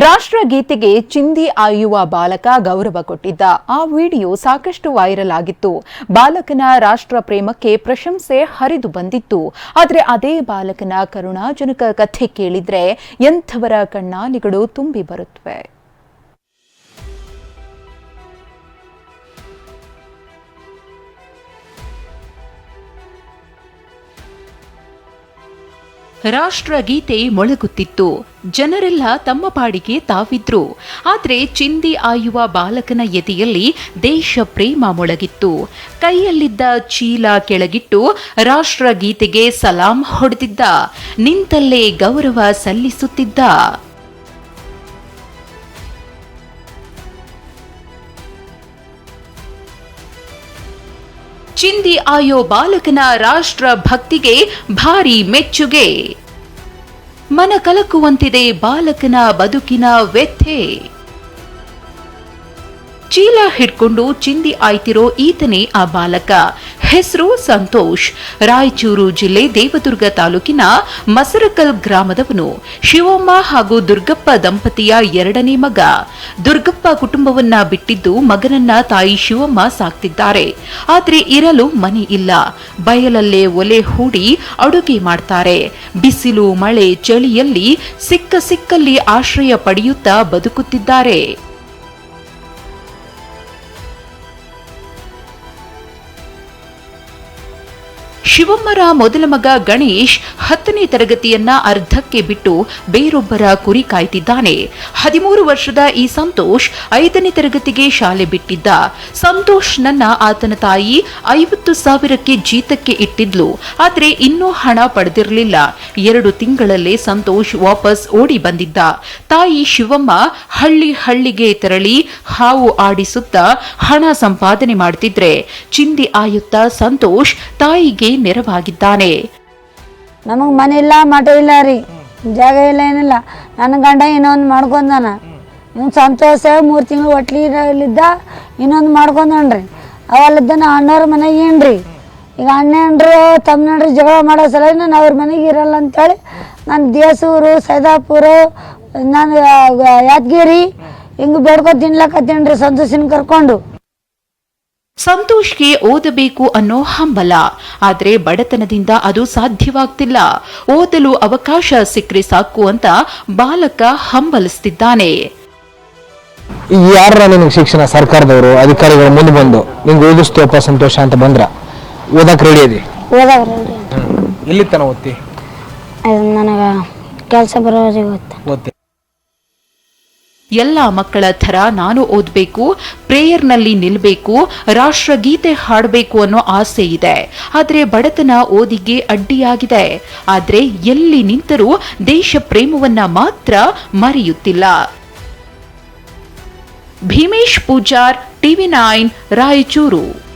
ರಾಷ್ಟ್ರಗೀತೆಗೆ ಚಿಂದಿ ಆಯುವ ಬಾಲಕ ಗೌರವ ಕೊಟ್ಟಿದ್ದ ಆ ವಿಡಿಯೋ ಸಾಕಷ್ಟು ವೈರಲ್ ಆಗಿತ್ತು. ಬಾಲಕನ ರಾಷ್ಟ್ರ ಪ್ರೇಮಕ್ಕೆ ಪ್ರಶಂಸೆ ಹರಿದು ಬಂದಿತ್ತು. ಆದರೆ ಅದೇ ಬಾಲಕನ ಕರುಣಾಜನಕ ಕಥೆ ಕೇಳಿದ್ರೆ ಎಂಥವರ ಕಣ್ಣಾಲಿಗಳು ತುಂಬಿ ಬರುತ್ತವೆ ರಾಷ್ಟ್ರಗೀತೆ ಮೊಳಗುತ್ತಿತ್ತು. ಜನರೆಲ್ಲ ತಮ್ಮ ಪಾಡಿಗೆ ತಾವಿದ್ರು. ಆದರೆ ಚಿಂದಿ ಆಯುವ ಬಾಲಕನ ಎದೆಯಲ್ಲಿ ದೇಶ ಪ್ರೇಮ ಮೊಳಗಿತ್ತು. ಕೈಯಲ್ಲಿದ್ದ ಚೀಲ ಕೆಳಗಿಟ್ಟು ರಾಷ್ಟ್ರಗೀತೆಗೆ ಸಲಾಂ ಹೊಡೆದಿದ್ದ. ನಿಂತಲ್ಲೇ ಗೌರವ ಸಲ್ಲಿಸುತ್ತಿದ್ದ. ಚಿಂದಿ ಆಯೋ ಬಾಲಕನ ರಾಷ್ಟ್ರ ಭಕ್ತಿಗೆ ಭಾರಿ ಮೆಚ್ಚುಗೆ. ಮನ ಕಲಕುವಂತಿದೆ ಬಾಲಕನ ಬದುಕಿನ ವ್ಯಥೆ. ಚೀಲ ಹಿಡ್ಕೊಂಡು ಚಿಂದಿ ಆಯ್ತಿರೋ ಈತನೇ ಆ ಬಾಲಕ. ಹೆಸರು ಸಂತೋಷ್. ರಾಯಚೂರು ಜಿಲ್ಲೆ ದೇವದುರ್ಗ ತಾಲೂಕಿನ ಮಸರಕಲ್ ಗ್ರಾಮದವನು ಶಿವಮ್ಮ ಹಾಗೂ ದುರ್ಗಪ್ಪ ದಂಪತಿಯ ಎರಡನೇ ಮಗ. ದುರ್ಗಪ್ಪ ಕುಟುಂಬವನ್ನ ಬಿಟ್ಟಿದ್ದು ಮಗನನ್ನ ತಾಯಿ ಶಿವಮ್ಮ ಸಾಕ್ತಿದ್ದಾರೆ. ಆದರೆ ಇರಲು ಮನೆ ಇಲ್ಲ. ಬಯಲಲ್ಲೇ ಒಲೆ ಹೂಡಿ ಅಡುಗೆ ಮಾಡ್ತಾರೆ. ಬಿಸಿಲು, ಮಳೆ, ಚಳಿಯಲ್ಲಿ ಸಿಕ್ಕ ಸಿಕ್ಕಲ್ಲಿ ಆಶ್ರಯ ಪಡೆಯುತ್ತಾ ಬದುಕುತ್ತಿದ್ದಾರೆ. ಶಿವಮ್ಮರ ಮೊದಲ ಮಗ ಗಣೇಶ್ ಹತ್ತನೇ ತರಗತಿಯನ್ನ ಅರ್ಧಕ್ಕೆ ಬಿಟ್ಟು ಬೇರೊಬ್ಬರ ಕುರಿ ಕಾಯ್ತಿದ್ದಾನೆ. ಹದಿಮೂರು ವರ್ಷದ ಈ ಸಂತೋಷ್ ಐದನೇ ತರಗತಿಗೆ ಶಾಲೆ ಬಿಟ್ಟಿದ್ದ. ಸಂತೋಷ್ ನನ್ನ ಆತನ ತಾಯಿ ಐವತ್ತು ಸಾವಿರಕ್ಕೆ ಜೀತಕ್ಕೆ ಇಟ್ಟಿದ್ಲು. ಆದ್ರೆ ಇನ್ನೂ ಹಣ ಪಡೆದಿರಲಿಲ್ಲ. ಎರಡು ತಿಂಗಳಲ್ಲೇ ಸಂತೋಷ್ ವಾಪಸ್ ಓಡಿ ಬಂದಿದ್ದ. ತಾಯಿ ಶಿವಮ್ಮ ಹಳ್ಳಿ ಹಳ್ಳಿಗೆ ತೆರಳಿ ಹಾವು ಆಡಿಸುತ್ತಾ ಹಣ ಸಂಪಾದನೆ ಮಾಡ್ತಿದ್ರೆ. ಚಿಂದಿ ಆಯುತ್ತಾ ಸಂತೋಷ್ ತಾಯಿಗೆ ನೆರವಾಗಿದ್ದಾನೆ. ನಮಗೆ ಮನೆ ಇಲ್ಲ ಮಠ ಇಲ್ಲ ರೀ. ಜಾಗ ಇಲ್ಲ ಏನಿಲ್ಲ. ನನ್ನ ಗಂಡ ಇನ್ನೊಂದು ಮಾಡ್ಕೊಂಡಾನ. ಇವ್ನು ಸಂತೋಷ ಮೂರು ತಿಂಗಳು ಒಟ್ಲಿದ್ದ ಇನ್ನೊಂದು ಮಾಡ್ಕೊಂಡ್ರಿ ಅವಲ್ಲಿದ್ದ ನಾ ಅಣ್ಣವ್ರ ಮನೆಗೆ ಏನ್ರಿ? ಈಗ ಅಣ್ಣನ್ರು ತಮ್ಮನಂಡ್ರು ಜಗಳ ಮಾಡೋ ಸಲ ನಾನು ಅವ್ರ ಮನೆಗೆ ಇರಲ್ಲ ಅಂತೇಳಿ ನಾನು ದೇಸೂರು ಸೈದಾಪುರ ನಾನು ಯಾದಗಿರಿ ಹಿಂಗೆ ಬೇಡ್ಕೊ ತಿನ್ಲಕತ್ತೀನ್ರಿ ಸಂತೋಷಿನ ಕರ್ಕೊಂಡು. ಸಂತೋಷ್ಗೆ ಓದಬೇಕು ಅನ್ನೋ ಹಂಬಲ. ಆದರೆ ಬಡತನದಿಂದ ಅದು ಸಾಧ್ಯವಾಗ್ತಿಲ್ಲ. ಓದಲು ಅವಕಾಶ ಸಿಕ್ಕರೆ ಸಾಕು ಅಂತ ಬಾಲಕ ಹಂಬಲಿಸ್ತಿದ್ದಾನೆ. ಯಾರ ನಿನಗೆ ಶಿಕ್ಷಣ? ಸರ್ಕಾರದವರು ಅಧಿಕಾರಿಗಳು ಮುಂದೆ ಬಂದು ನಿಂಗೆ ಓದಿಸ್ತೇವಪ್ಪ ಸಂತೋಷ ಅಂತ ಬಂದ್ರ? ಓದಕ್ಕೆ ರೆಡಿ ಅದಿ ಓದಾವ್ರಿ ಎಲ್ಲಿ ತನ ಓದ್ತಿ? ನನಗೆ ಕೆಲಸ ಬರೋರಿಗೆ ಓದ್ತಿ. ಎಲ್ಲ ಮಕ್ಕಳ ಥರ ನಾನು ಓದಬೇಕು, ಪ್ರೇಯರ್ನಲ್ಲಿ ನಿಲ್ಲಬೇಕು ರಾಷ್ಟ್ರಗೀತೆ ಹಾಡಬೇಕು ಅನ್ನೋ ಆಸೆ ಇದೆ. ಆದರೆ ಬಡತನ ಓದಿಗೆ ಅಡ್ಡಿಯಾಗಿದೆ. ಆದರೆ ಎಲ್ಲಿ ನಿಂತರೂ ದೇಶ ಪ್ರೇಮವನ್ನ ಮಾತ್ರ ಮರೆಯುತ್ತಿಲ್ಲ. Bhimesh Pujar, TV nine, Raichur.